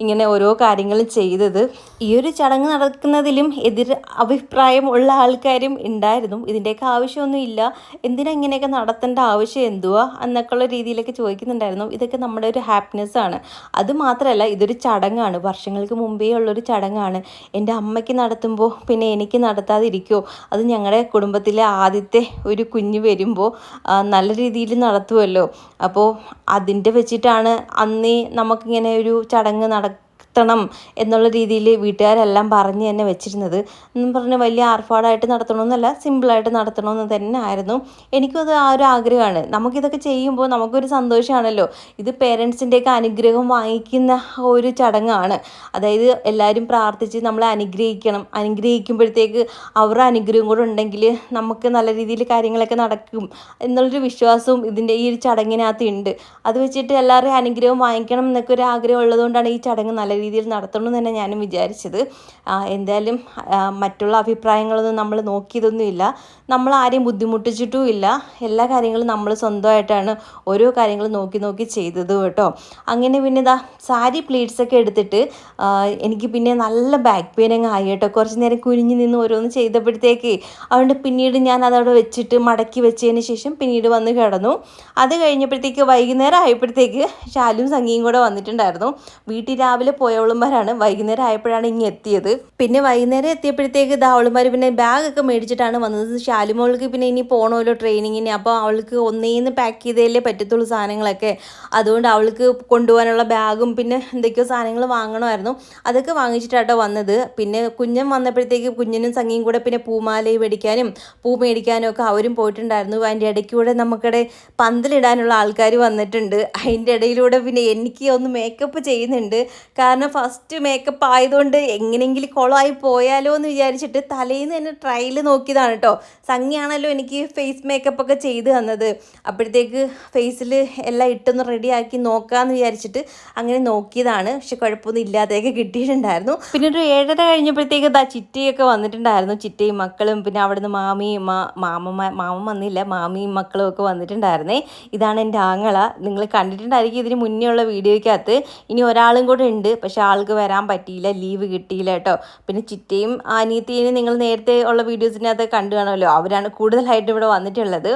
ഇങ്ങനെ ഓരോ കാര്യങ്ങളും ചെയ്തത്. ഈ ഒരു ചടങ്ങ് നടക്കുന്നതിലും എതിർ അഭിപ്രായം ഉള്ള ആൾക്കാരും ഉണ്ടായിരുന്നു. ഇതിന്റെയൊക്കെ ആവശ്യമൊന്നും ഇല്ല. എന്തിനാ ഇങ്ങനെയൊക്കെ നടത്തേണ്ട ആവശ്യം? എന്തുവാ? എന്നൊക്കെയുള്ള രീതിയിലൊക്കെ ചോദിക്കുന്നുണ്ടായിരുന്നു. ഇതൊക്കെ നമ്മുടെ ഒരു ഹാപ്പിനെസ് ആണ്. അത് മാത്രമല്ല ഇതൊരു ചടങ്ങാണ്. വർഷങ്ങൾക്ക് മുമ്പേ ഉള്ളൊരു ചടങ്ങാണ്. എന്റെ അമ്മയ്ക്ക് നടത്തുമ്പോൾ പിന്നെ എനിക്ക് നടത്താതിരിക്കുമോ അത് ഞങ്ങളുടെ കുടുംബത്തിലെ ആദ്യത്തെ ഒരു കുഞ്ഞ് വരുമ്പോൾ നല്ല രീതിയിൽ നടത്തുമല്ലോ അപ്പോൾ അതിന്റെ വെച്ചിട്ടാണ് അന്നേ നമുക്കിങ്ങനെ ഒരു ചടങ്ങ് ചടങ്ങ് നട നടത്തണം എന്നുള്ള രീതിയിൽ വീട്ടുകാരെല്ലാം പറഞ്ഞ് തന്നെ വെച്ചിരുന്നത്. എന്നും പറഞ്ഞ് വലിയ ആർഭാടമായിട്ട് നടത്തണമെന്നല്ല സിമ്പിളായിട്ട് നടത്തണമെന്ന് തന്നെ ആയിരുന്നു. എനിക്കും അത് ആ ഒരു ആഗ്രഹമാണ്. നമുക്കിതൊക്കെ ചെയ്യുമ്പോൾ നമുക്കൊരു സന്തോഷമാണല്ലോ. ഇത് പേരൻസിന്റെയൊക്കെ അനുഗ്രഹം വാങ്ങിക്കുന്ന ഒരു ചടങ്ങാണ്. അതായത് എല്ലാവരും പ്രാർത്ഥിച്ച് നമ്മളെ അനുഗ്രഹിക്കണം. അനുഗ്രഹിക്കുമ്പോഴത്തേക്ക് അവരുടെ അനുഗ്രഹം കൂടെ ഉണ്ടെങ്കിൽ നമുക്ക് നല്ല രീതിയിൽ കാര്യങ്ങളൊക്കെ നടക്കും എന്നുള്ളൊരു വിശ്വാസവും ഇതിന്റെ ഈ ഒരു ചടങ്ങിനകത്ത് ഉണ്ട്. അത് വെച്ചിട്ട് എല്ലാവരുടെയും അനുഗ്രഹം വാങ്ങിക്കണം എന്നൊക്കെ ഒരു ആഗ്രഹം ഉള്ളതുകൊണ്ടാണ് ഈ ചടങ്ങ് നല്ല രീതിയിൽ നടത്തണം എന്ന് തന്നെ ഞാനും വിചാരിച്ചത്. എന്തായാലും മറ്റുള്ള അഭിപ്രായങ്ങളൊന്നും നമ്മൾ നോക്കിയതൊന്നുമില്ല. നമ്മൾ ആരെയും ബുദ്ധിമുട്ടിച്ചിട്ടും ഇല്ല എല്ലാ കാര്യങ്ങളും നമ്മൾ സ്വന്തമായിട്ടാണ് ഓരോ കാര്യങ്ങളും നോക്കി നോക്കി ചെയ്തത് കേട്ടോ. അങ്ങനെ പിന്നെ ഇതാ സാരി പ്ലീറ്റ്സ് ഒക്കെ എടുത്തിട്ട് എനിക്ക് പിന്നെ നല്ല ബാക്ക് പെയിൻ അങ്ങ് ആയി കേട്ടോ. കുറച്ച് നേരം കുനിഞ്ഞ് നിന്ന് ഓരോന്ന് ചെയ്തപ്പോഴത്തേക്ക് അതുകൊണ്ട് പിന്നീട് ഞാൻ അതവിടെ വെച്ചിട്ട് മടക്കി വെച്ചതിന് ശേഷം പിന്നീട് വന്ന് കിടന്നു. അത് കഴിഞ്ഞപ്പോഴത്തേക്ക് വൈകുന്നേരം ആയപ്പോഴത്തേക്ക് ശാലും സംഗിയും കൂടെ വന്നിട്ടുണ്ടായിരുന്നു. വീട്ടിൽ രാവിലെ പോയവളുമാരാണ് വൈകുന്നേരം ആയപ്പോഴാണ് ഇങ്ങ് എത്തിയത്. പിന്നെ വൈകുന്നേരം എത്തിയപ്പോഴത്തേക്ക് ഇതാ അവളുമാർ പിന്നെ ബാഗൊക്കെ മേടിച്ചിട്ടാണ് വന്നത്. ശാലിമോൾക്ക് പിന്നെ ഇനി പോകണമല്ലോ ട്രെയിനിങ്ങിന് അപ്പോൾ അവൾക്ക് ഒന്നേന്ന് പാക്ക് ചെയ്തതല്ലേ പറ്റത്തുള്ളൂ സാധനങ്ങളൊക്കെ. അതുകൊണ്ട് അവൾക്ക് കൊണ്ടുപോകാനുള്ള ബാഗും പിന്നെ എന്തൊക്കെയോ സാധനങ്ങൾ വാങ്ങണമായിരുന്നു. അതൊക്കെ വാങ്ങിച്ചിട്ടാട്ടോ വന്നത്. പിന്നെ കുഞ്ഞൻ വന്നപ്പോഴത്തേക്ക് കുഞ്ഞിനും സംഘിയും കൂടെ പിന്നെ പൂമാലയും മേടിക്കാനും പൂ മേടിക്കാനും ഒക്കെ അവരും പോയിട്ടുണ്ടായിരുന്നു. അതിന്റെ ഇടയ്ക്കൂടെ നമുക്കിടെ പന്തലിടാനുള്ള ആൾക്കാർ വന്നിട്ടുണ്ട്. അതിന്റെ ഇടയിലൂടെ പിന്നെ എനിക്ക് ഒന്ന് മേക്കപ്പ് ചെയ്യുന്നുണ്ട്. കാരണം ഫസ്റ്റ് മേക്കപ്പ് ആയതുകൊണ്ട് എങ്ങനെയെങ്കിലും കുളമായി പോയാലോ എന്ന് വിചാരിച്ചിട്ട് തലേന്ന് തന്നെ ട്രയൽ നോക്കിയതാണ് കേട്ടോ സംഗിയാണല്ലോ എനിക്ക് ഫേസ് മേക്കപ്പ് ഒക്കെ ചെയ്ത് തന്നത്. അപ്പോഴത്തേക്ക് ഫേസിൽ എല്ലാം ഇട്ടൊന്ന് റെഡിയാക്കി നോക്കാമെന്ന് വിചാരിച്ചിട്ട് അങ്ങനെ നോക്കിയതാണ്. പക്ഷെ കുഴപ്പമൊന്നും ഇല്ലാതെയൊക്കെ കിട്ടിയിട്ടുണ്ടായിരുന്നു. പിന്നെ ഒരു ഏഴര കഴിഞ്ഞപ്പോഴത്തേക്ക് ദാ ചിറ്റിയൊക്കെ വന്നിട്ടുണ്ടായിരുന്നു. ചിറ്റയും മക്കളും പിന്നെ അവിടുന്ന് മാമിയും മാമ മാമ വന്നില്ല. മാമിയും മക്കളും ഒക്കെ വന്നിട്ടുണ്ടായിരുന്നേ. ഇതാണ് എന്റെ ആങ്ങള. നിങ്ങൾ കണ്ടിട്ടുണ്ടായിരിക്കും ഇതിന് മുന്നേ ഉള്ള വീഡിയോയ്ക്കകത്ത്. ഇനി ഒരാളും കൂടെ ഉണ്ട്. പക്ഷെ ആൾക്ക് വരാൻ പറ്റിയില്ല ലീവ് കിട്ടിയില്ല കേട്ടോ. പിന്നെ ചിറ്റയും അനിയത്തിയും നിങ്ങൾ നേരത്തെ ഉള്ള വീഡിയോസിനകത്ത് കണ്ടു കാണുമല്ലോ അവരാണ് കൂടുതലായിട്ട് ഇവിടെ വന്നിട്ടുള്ളത്.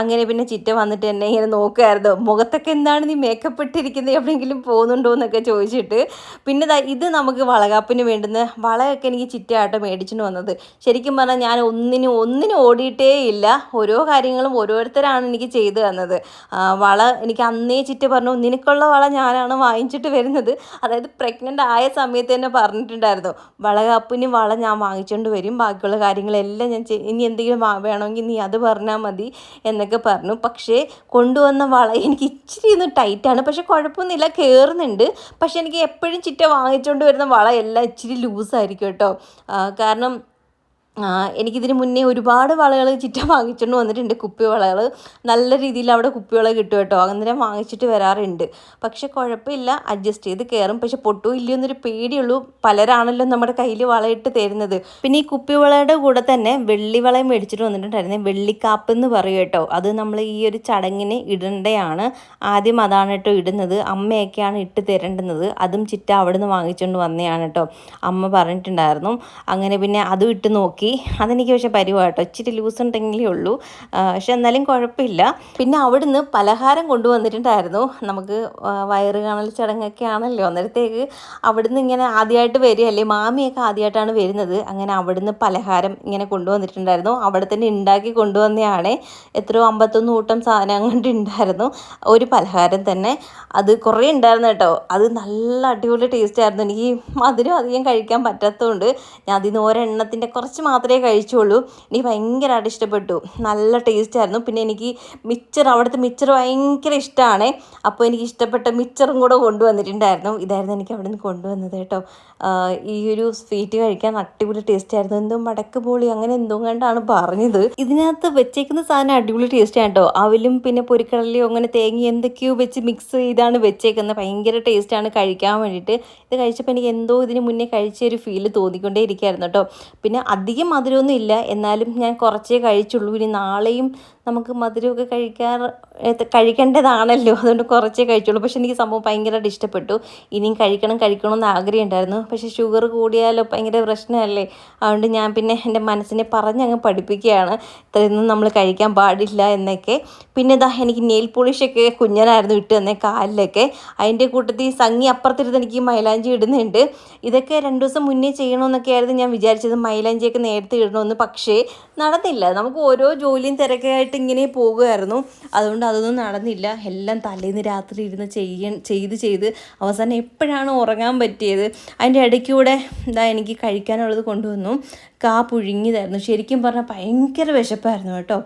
അങ്ങനെ പിന്നെ ചിറ്റ വന്നിട്ട് എന്നെ ഇങ്ങനെ നോക്കുമായിരുന്നു മുഖത്തൊക്കെ എന്താണ് നീ മേക്കപ്പ് ഇട്ടിരിക്കുന്നത് എവിടെയെങ്കിലും പോകുന്നുണ്ടോ? എന്നൊക്കെ ചോദിച്ചിട്ട്. പിന്നെ ഇത് നമുക്ക് വളകാപ്പിന് വേണ്ടുന്ന വളയൊക്കെ എനിക്ക് ചിറ്റയായിട്ട് മേടിച്ചിട്ട് വന്നത്. ശരിക്കും പറഞ്ഞാൽ ഞാൻ ഒന്നിനും ഒന്നിനും ഓടിയിട്ടേ ഇല്ല. ഓരോ കാര്യങ്ങളും ഓരോരുത്തരാണ് എനിക്ക് ചെയ്തു തന്നത്. വള എനിക്ക് അന്നേ ചിറ്റ പറഞ്ഞു നിനക്കുള്ള വള ഞാനാണ് വാങ്ങിച്ചിട്ട് വരുന്നത്. അതായത് പ്രഗ്നന്റ് ആയ സമയത്ത് തന്നെ പറഞ്ഞിട്ടുണ്ടായിരുന്നു. വളകപ്പിന് വള ഞാൻ വാങ്ങിച്ചുകൊണ്ട് വരും. ബാക്കിയുള്ള കാര്യങ്ങളെല്ലാം ഞാൻ ഇനി എന്തെങ്കിലും വേണമെങ്കിൽ നീ അത് പറഞ്ഞാൽ മതി എന്നൊക്കെ പറഞ്ഞു. പക്ഷേ കൊണ്ടുവന്ന വള എനിക്ക് ഇച്ചിരി ഒന്ന് ടൈറ്റാണ് പക്ഷെ കുഴപ്പമൊന്നുമില്ല കയറുന്നുണ്ട് പക്ഷെ എനിക്ക് എപ്പോഴും ചിറ്റ വാങ്ങിച്ചുകൊണ്ട് വരുന്ന വള എല്ലാം ഇച്ചിരി ലൂസായിരിക്കും കേട്ടോ. കാരണം എനിക്കിതിന് മുന്നേ ഒരുപാട് വളകൾ ചിറ്റ വാങ്ങിച്ചുകൊണ്ട് വന്നിട്ടുണ്ട് കുപ്പി വളകൾ നല്ല രീതിയിൽ അവിടെ കുപ്പി കുപ്പിവള കിട്ടും കേട്ടോ. അന്നേരം വാങ്ങിച്ചിട്ട് വരാറുണ്ട്. പക്ഷെ കുഴപ്പമില്ല അഡ്ജസ്റ്റ് ചെയ്ത് കയറും പക്ഷെ പൊട്ടോ ഇല്ലയോ എന്നൊരു പേടിയുള്ളൂ. പലരാണല്ലോ നമ്മുടെ കയ്യിൽ വളയിട്ട് തരുന്നത്. പിന്നെ ഈ കുപ്പി കുപ്പിവളയുടെ കൂടെ തന്നെ വെള്ളിവളയും മേടിച്ചിട്ട് വന്നിട്ടുണ്ടായിരുന്നു. വെള്ളിക്കാപ്പ് എന്ന് പറയും കേട്ടോ. അത് നമ്മൾ ഈ ഒരു ചടങ്ങിന് ഇടേണ്ടതാണ് ആദ്യം അതാണ് കേട്ടോ ഇടുന്നത്. അമ്മയൊക്കെയാണ് ഇട്ട് തരേണ്ടുന്നത്. അതും ചിറ്റ അവിടെ നിന്ന് വാങ്ങിച്ചുകൊണ്ട് വന്നതാണ് കേട്ടോ. അമ്മ പറഞ്ഞിട്ടുണ്ടായിരുന്നു. അങ്ങനെ പിന്നെ അതും ഇട്ട് നോക്കി. അതെനിക്ക് പക്ഷേ പരിവാട്ടോ ഇച്ചിരി ലൂസ് ഉണ്ടെങ്കിലേ ഉള്ളൂ. പക്ഷെ എന്നാലും കുഴപ്പമില്ല. പിന്നെ അവിടുന്ന് പലഹാരം കൊണ്ടുവന്നിട്ടുണ്ടായിരുന്നു. നമുക്ക് വയറ് കാണൽ ചടങ്ങൊക്കെ ആണല്ലോ. അന്നേരത്തേക്ക് അവിടുന്ന് ഇങ്ങനെ ആദ്യമായിട്ട് വരികയല്ലേ മാമിയൊക്കെ ആദ്യമായിട്ടാണ് വരുന്നത്. അങ്ങനെ അവിടുന്ന് പലഹാരം ഇങ്ങനെ കൊണ്ടുവന്നിട്ടുണ്ടായിരുന്നു. അവിടെ തന്നെ ഉണ്ടാക്കി കൊണ്ടുവന്നതാണ് എത്രയോ അമ്പത്തൊന്ന് കൂട്ടം സാധനം കൊണ്ടുണ്ടായിരുന്നു. ഒരു പലഹാരം തന്നെ. അത് കുറേ ഉണ്ടായിരുന്നു കേട്ടോ. അത് നല്ല അടിപൊളി ടേസ്റ്റ് ആയിരുന്നു. എനിക്ക് മധുരം അധികം കഴിക്കാൻ പറ്റാത്തതുകൊണ്ട് ഞാൻ അതിൽ നിന്ന് ഒരെണ്ണത്തിന്റെ കുറച്ച് മാത്രമേ കഴിച്ചുള്ളൂ. എനിക്ക് ഭയങ്കരമായിട്ട് ഇഷ്ടപ്പെട്ടു. നല്ല ടേസ്റ്റ് ആയിരുന്നു. പിന്നെ എനിക്ക് മിച്ചർ അവിടുത്തെ മിച്ചർ ഭയങ്കര ഇഷ്ടമാണ് അപ്പോൾ എനിക്ക് ഇഷ്ടപ്പെട്ട മിച്ചറും കൂടെ കൊണ്ടുവന്നിട്ടുണ്ടായിരുന്നു. ഇതായിരുന്നു എനിക്ക് അവിടെ നിന്ന് കൊണ്ടുവന്നത് കേട്ടോ. ഈ ഒരു സ്വീറ്റ് കഴിക്കാൻ അടിപൊളി ടേസ്റ്റ് ആയിരുന്നു. എന്തോ മടക്ക് പോളി അങ്ങനെ എന്തോ കണ്ടാണ് പറഞ്ഞത്. ഇതിനകത്ത് വെച്ചേക്കുന്ന സാധനം അടിപൊളി ടേസ്റ്റ് ആണ് കേട്ടോ അവലും പിന്നെ പൊരിക്കടലയോ അങ്ങനെ തേങ്ങ എന്തൊക്കെയോ വെച്ച് മിക്സ് ചെയ്താണ് വെച്ചേക്കുന്നത്. ഭയങ്കര ടേസ്റ്റ് ആണ് കഴിക്കാൻ വേണ്ടിയിട്ട്. ഇത് കഴിച്ചപ്പോൾ എനിക്ക് എന്തോ ഇതിന് മുന്നേ കഴിച്ച ഒരു ഫീൽ തോന്നിക്കൊണ്ടേ ഇരിക്കുകയായിരുന്നു കേട്ടോ പിന്നെ അധികം മധുരമൊന്നും ഇല്ല. എന്നാലും ഞാൻ കുറച്ചേ കഴിച്ചുള്ളൂ. ഇനി നാളെയും നമുക്ക് മധുരമൊക്കെ കഴിക്കാറ് കഴിക്കേണ്ടതാണല്ലോ. അതുകൊണ്ട് കുറച്ചേ കഴിച്ചുള്ളൂ. പക്ഷെ എനിക്ക് സംഭവം ഭയങ്കരമായിട്ട് ഇഷ്ടപ്പെട്ടു. ഇനിയും കഴിക്കണം കഴിക്കണം എന്ന് ആഗ്രഹം ഉണ്ടായിരുന്നു. പക്ഷെ ഷുഗർ കൂടിയാലോ ഭയങ്കര പ്രശ്നമല്ലേ? അതുകൊണ്ട് ഞാൻ പിന്നെ എന്റെ മനസ്സിനെ പറഞ്ഞങ്ങ് പഠിപ്പിക്കുകയാണ്. ഇത്രയൊന്നും നമ്മൾ കഴിക്കാൻ പാടില്ല എന്നൊക്കെ. പിന്നെ ഇതാ എനിക്ക് നെയിൽ പോളിഷൊക്കെ കുഞ്ഞനായിരുന്നു ഇട്ട് തന്നെ കാലിലൊക്കെ. അതിന്റെ കൂട്ടത്തിൽ സംഗി അപ്പുറത്തിരുന്ന് എനിക്ക് മൈലാഞ്ചി ഇടുന്നുണ്ട്. ഇതൊക്കെ രണ്ട് ദിവസം മുന്നേ ചെയ്യണമെന്നൊക്കെ ആയിരുന്നു ഞാൻ വിചാരിച്ചത്. മൈലാഞ്ചിയൊക്കെ നേരത്തെ ഇടണമെന്ന്. പക്ഷേ നടന്നില്ല. നമുക്ക് ഓരോ ജോലിയും തിരക്കായിട്ട് ഇങ്ങനെ പോകുമായിരുന്നു. അതുകൊണ്ട് അതൊന്നും നടന്നില്ല. എല്ലാം തലേന്ന് രാത്രി ഇരുന്ന് ചെയ്യ ചെയ്ത് ചെയ്ത് അവസാനം എപ്പോഴാണ് ഉറങ്ങാൻ പറ്റിയത്? അതിന്റെ ഇടയ്ക്കൂടെ ഇതാ എനിക്ക് കഴിക്കാനുള്ളത് കൊണ്ടുവന്നു. കാ പുഴുങ്ങിയതായിരുന്നു. ശരിക്കും പറഞ്ഞാൽ ഭയങ്കര വിശപ്പായിരുന്നു കേട്ടോ.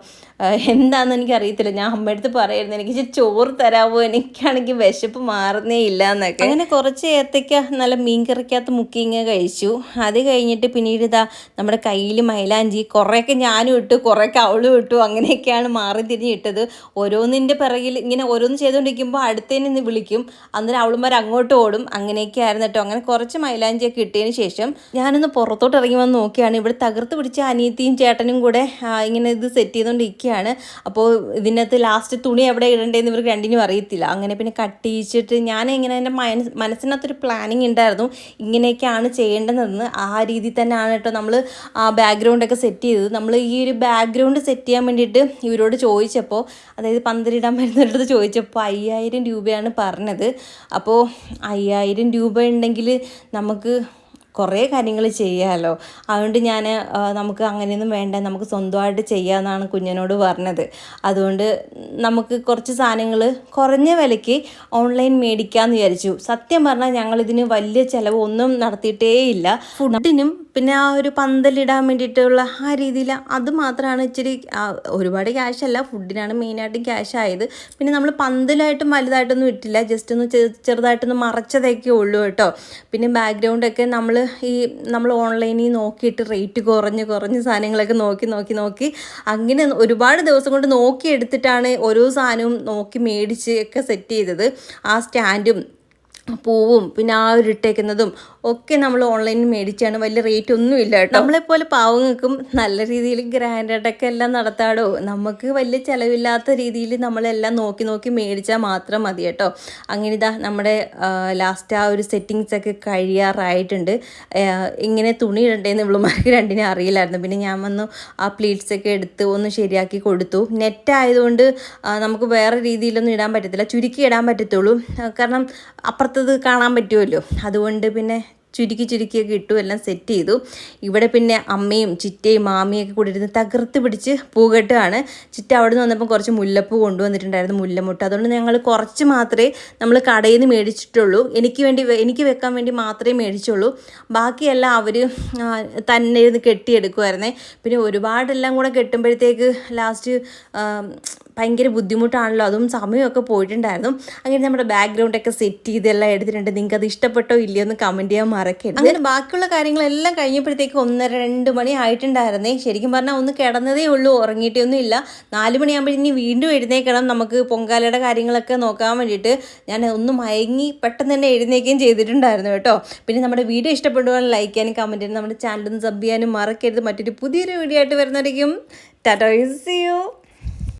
എന്താണെന്ന് എനിക്കറിയത്തില്ല. ഞാൻ അമ്മയടുത്ത് പറയായിരുന്നു എനിക്ക് ചോറ് തരാമോ എനിക്കാണെങ്കിൽ വിശപ്പ് മാറുന്നേ ഇല്ല എന്നൊക്കെ. അങ്ങനെ കുറച്ച് ഏത്തയ്ക്ക നല്ല മീൻകറിക്കകത്ത് മുക്കി ഇങ്ങനെ കഴിച്ചു. അത് കഴിഞ്ഞിട്ട് പിന്നീട് ഇതാ നമ്മുടെ കയ്യിൽ മൈലാഞ്ചി കുറേയൊക്കെ ഞാനും ഇട്ടു കുറേയൊക്കെ അവളും ഇട്ടു. അങ്ങനെയൊക്കെയാണ് മാറി തിരിഞ്ഞിട്ടത് ഓരോന്നിന്റെ പിറകിൽ ഇങ്ങനെ ഓരോന്ന് ചെയ്തുകൊണ്ടിരിക്കുമ്പോൾ അടുത്തതിന് നിന്ന് വിളിക്കും. അന്നേരം അവളുമാർ അങ്ങോട്ട് ഓടും. അങ്ങനെയൊക്കെ ആയിരുന്നു കേട്ടോ. അങ്ങനെ കുറച്ച് മൈലാഞ്ചിയൊക്കെ ഇട്ടതിന് ശേഷം ഞാനൊന്ന് പുറത്തോട്ട് ഇറങ്ങി വന്ന് നോക്കിയാണ് ഇവിടെ തകർത്ത് പിടിച്ച അനിയത്തിയും ചേട്ടനും കൂടെ ഇങ്ങനെ ഇത് സെറ്റ് ചെയ്തുകൊണ്ടിരിക്കുകയാണ് അപ്പോൾ ഇതിനകത്ത് ലാസ്റ്റ് തുണി എവിടെ ഇടണ്ടേന്ന് ഇവർക്ക് രണ്ടിനും അറിയത്തില്ല. അങ്ങനെ പിന്നെ കട്ട് ചെയ്യിച്ചിട്ട് ഞാൻ ഇങ്ങനെ എന്റെ മനസ് മനസ്സിനകത്തൊരു പ്ലാനിങ് ഉണ്ടായിരുന്നു. ഇങ്ങനെയൊക്കെയാണ് ചെയ്യേണ്ടതെന്ന്. ആ രീതിയിൽ തന്നെയാണ് കേട്ടോ നമ്മൾ ആ ബാക്ക്ഗ്രൗണ്ടൊക്കെ സെറ്റ് ചെയ്തത്. നമ്മൾ ഈ ഒരു ബാക്ക്ഗ്രൗണ്ട് സെറ്റ് ചെയ്യാൻ വേണ്ടിയിട്ട് ഇവരോട് ചോദിച്ചപ്പോൾ അതായത് പന്തലിടാൻ വരുന്നവരുടെ ചോദിച്ചപ്പോൾ അയ്യായിരം രൂപയാണ് പറഞ്ഞത്. അപ്പോൾ അയ്യായിരം രൂപ ഉണ്ടെങ്കിൽ നമുക്ക് കുറേ കാര്യങ്ങൾ ചെയ്യാമല്ലോ അതുകൊണ്ട് ഞാൻ നമുക്ക് അങ്ങനെയൊന്നും വേണ്ട നമുക്ക് സ്വന്തമായിട്ട് ചെയ്യാമെന്നാണ് കുഞ്ഞിനോട് പറഞ്ഞത്. അതുകൊണ്ട് നമുക്ക് കുറച്ച് സാധനങ്ങൾ കുറഞ്ഞ വിലയ്ക്ക് ഓൺലൈൻ മേടിക്കാമെന്ന് വിചാരിച്ചു. സത്യം പറഞ്ഞാൽ ഞങ്ങൾ ഇതിന് വലിയ ചിലവ് ഒന്നും നടത്തിയിട്ടേ ഇല്ല ഫുഡിനും പിന്നെ ആ ഒരു പന്തലിടാൻ വേണ്ടിയിട്ടുള്ള ആ രീതിയിൽ അത് മാത്രമാണ് ഇച്ചിരി ഒരുപാട് ക്യാഷ് അല്ല ഫുഡിനാണ് മെയിനായിട്ട് ക്യാഷ് ആയത്. പിന്നെ നമ്മൾ പന്തലായിട്ടും വലുതായിട്ടൊന്നും ഇട്ടില്ല. ജസ്റ്റ് ഒന്ന് ചെറുതായിട്ടൊന്ന് മറച്ചതൊക്കെ ഉള്ളൂ കേട്ടോ. പിന്നെ ബാക്ക്ഗ്രൗണ്ടൊക്കെ നമ്മൾ ഈ നമ്മൾ ഓൺലൈനിൽ നോക്കിയിട്ട് റേറ്റ് കുറഞ്ഞ് കുറഞ്ഞ് സാധനങ്ങളൊക്കെ നോക്കി നോക്കി നോക്കി അങ്ങനെ ഒരുപാട് ദിവസം കൊണ്ട് നോക്കി എടുത്തിട്ടാണ് ഓരോ സാധനവും നോക്കി മേടിച്ച് ഒക്കെ സെറ്റ് ചെയ്തത് ആ സ്റ്റാൻഡും പൂവും പിന്നെ ആ ഒരു ഇട്ടേക്കുന്നതും ഒക്കെ നമ്മൾ ഓൺലൈനിൽ മേടിച്ചാണ്. വലിയ റേറ്റ് ഒന്നും ഇല്ല കേട്ടോ. നമ്മളെപ്പോലെ പാവങ്ങൾക്കും നല്ല രീതിയിൽ ഗ്രാൻഡായിട്ടൊക്കെ എല്ലാം നടത്താടോ? നമുക്ക് വലിയ ചിലവില്ലാത്ത രീതിയിൽ നമ്മളെല്ലാം നോക്കി നോക്കി മേടിച്ചാൽ മാത്രം മതി കേട്ടോ. അങ്ങനെ ഇതാ നമ്മുടെ ലാസ്റ്റ് ആ ഒരു സെറ്റിങ്സ് ഒക്കെ കഴിയാറായിട്ടുണ്ട്. ഇങ്ങനെ തുണി ഇടണ്ടേന്ന് ഇവളുമാർക്ക് രണ്ടിനെ അറിയില്ലായിരുന്നു. പിന്നെ ഞാൻ വന്നു ആ പ്ലീറ്റ്സ് ഒക്കെ എടുത്ത് ഒന്ന് ശരിയാക്കി കൊടുത്തു. നെറ്റ് ആയതുകൊണ്ട് നമുക്ക് വേറെ രീതിയിലൊന്നും ഇടാൻ പറ്റത്തില്ല. ചുരുക്കി ഇടാൻ പറ്റത്തുള്ളൂ. കാരണം കാരണം അപ്പുറത്തത് കാണാൻ പറ്റുമല്ലോ. അതുകൊണ്ട് പിന്നെ ചുരുക്കി ചുരുക്കിയൊക്കെ ഇട്ടു എല്ലാം സെറ്റ് ചെയ്തു. ഇവിടെ പിന്നെ അമ്മയും ചിറ്റയും മാമിയൊക്കെ കൂടി ഇരുന്ന് തകർത്ത് പിടിച്ച് പൂകെട്ടുകയാണ്. ചിറ്റ അവിടെ നിന്ന് വന്നപ്പോൾ കുറച്ച് മുല്ലപ്പൂ കൊണ്ടുവന്നിട്ടുണ്ടായിരുന്നു മുല്ലമുട്ട. അതുകൊണ്ട് ഞങ്ങൾ കുറച്ച് മാത്രമേ നമ്മൾ കടയിൽ നിന്ന് മേടിച്ചിട്ടുള്ളൂ. എനിക്ക് വേണ്ടി എനിക്ക് വെക്കാൻ വേണ്ടി മാത്രമേ മേടിച്ചുള്ളൂ. ബാക്കിയെല്ലാം അവർ തന്നെ ഇരുന്ന് കെട്ടിയെടുക്കുമായിരുന്നേ പിന്നെ ഒരുപാടെല്ലാം കൂടെ കെട്ടുമ്പോഴത്തേക്ക് ലാസ്റ്റ് ഭയങ്കര ബുദ്ധിമുട്ടാണല്ലോ. അതും സമയമൊക്കെ പോയിട്ടുണ്ടായിരുന്നു. അങ്ങനെ നമ്മുടെ ബാക്ക്ഗ്രൗണ്ടൊക്കെ സെറ്റ് ചെയ്തെല്ലാം എടുത്തിട്ടുണ്ട്. നിങ്ങൾക്ക് അത് ഇഷ്ടപ്പെട്ടോ ഇല്ലയോ എന്ന് കമന്റ് ചെയ്യാൻ മറക്കരുത്. അങ്ങനെ ബാക്കിയുള്ള കാര്യങ്ങളെല്ലാം കഴിഞ്ഞപ്പോഴത്തേക്ക് ഒന്നര രണ്ട് മണി ആയിട്ടുണ്ടായിരുന്നേ. ശരിക്കും പറഞ്ഞാൽ ഒന്ന് കിടന്നതേ ഉള്ളൂ ഉറങ്ങിയിട്ടൊന്നും ഇല്ല. നാല് മണിയാകുമ്പോൾ ഇനി വീണ്ടും എഴുന്നേക്കണം. നമുക്ക് പൊങ്കാലയുടെ കാര്യങ്ങളൊക്കെ നോക്കാൻ വേണ്ടിയിട്ട് ഞാൻ ഒന്ന് മയങ്ങി പെട്ടെന്ന് തന്നെ എഴുന്നേക്കുകയും ചെയ്തിട്ടുണ്ടായിരുന്നു കേട്ടോ. പിന്നെ നമ്മുടെ വീഡിയോ ഇഷ്ടപ്പെടുവാൻ ലൈക്ക് ചെയ്യാനും കമന്റ് ചെയ്യാനും നമ്മുടെ ഒന്ന് സബ് ചെയ്യാനും മറക്കരുത്. മറ്റൊരു പുതിയൊരു വീഡിയോ ആയിട്ട് വരുന്നതായിരിക്കും ടാറ്റോ യു